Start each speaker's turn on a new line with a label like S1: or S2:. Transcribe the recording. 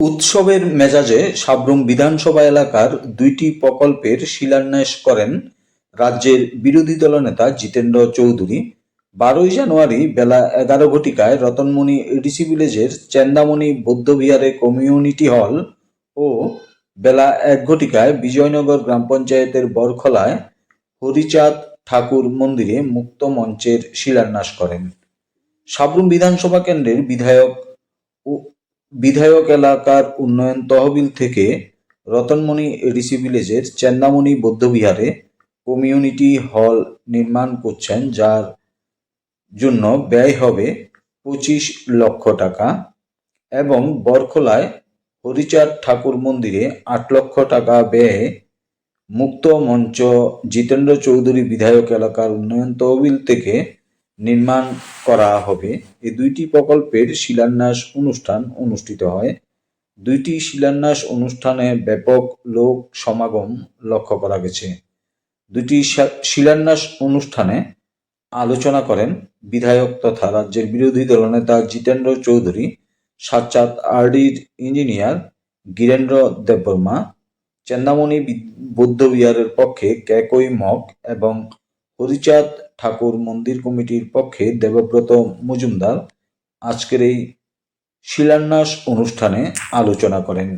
S1: উৎসবের মেজাজে সাব্রুম বিধানসভা এলাকার দুইটি প্রকল্পের শিলান্যাস করেন রাজ্যের বিরোধী দলনেতা জিতেন্দ্র চৌধুরী। বারোই জানুয়ারি বেলা এগারো ঘটিকায় রতনমণি এডিসি ভিলেজের চেন্দামণি বৌদ্ধবিহারে কমিউনিটি হল ও বেলা এক ঘটিকায় বিজয়নগর গ্রাম পঞ্চায়েতের বরখলায় হরিচাঁদ ঠাকুর মন্দিরে মুক্ত মঞ্চের শিলান্যাস করেন। সাবরুম বিধানসভা কেন্দ্রের বিধায়ক বিধায়ক এলাকার উন্নয়ন তহবিল থেকে রতনমণি এডিসি ভিলেজের চেন্দামণি বৌদ্ধবিহারে কমিউনিটি হল নির্মাণ করছেন, যার জন্য ব্যয় হবে পঁচিশ লক্ষ টাকা এবং বরখলায় হরিচাঁদ ঠাকুর মন্দিরে আট লক্ষ টাকা ব্যয়ে মুক্ত মঞ্চ জিতেন্দ্র চৌধুরী বিধায়ক এলাকার উন্নয়ন তহবিল থেকে নির্মাণ করা হবে। এই দুইটি প্রকল্পের শিলান্যাস অনুষ্ঠান অনুষ্ঠিত হয়। দুইটি শিলান্যাস অনুষ্ঠানে ব্যাপক লোক সমাগম লক্ষ্য করা গেছে। দুটি শিলান্যাস অনুষ্ঠানে আলোচনা করেন বিধায়ক তথা রাজ্যের বিরোধী দলনেতা জিতেন্দ্র চৌধুরী সাচ্চাৎ আরডির ইঞ্জিনিয়ার গিরেন্দ্র দেববর্মা চেন্দামণি বৌদ্ধবিহারের পক্ষে ক্যাকই মগ এবং হরিচাঁদ ঠাকুর মন্দির কমিটির পক্ষে দেবব্রত মজুমদার আজকের এই শিলান্যাস অনুষ্ঠানে আলোচনা করেন।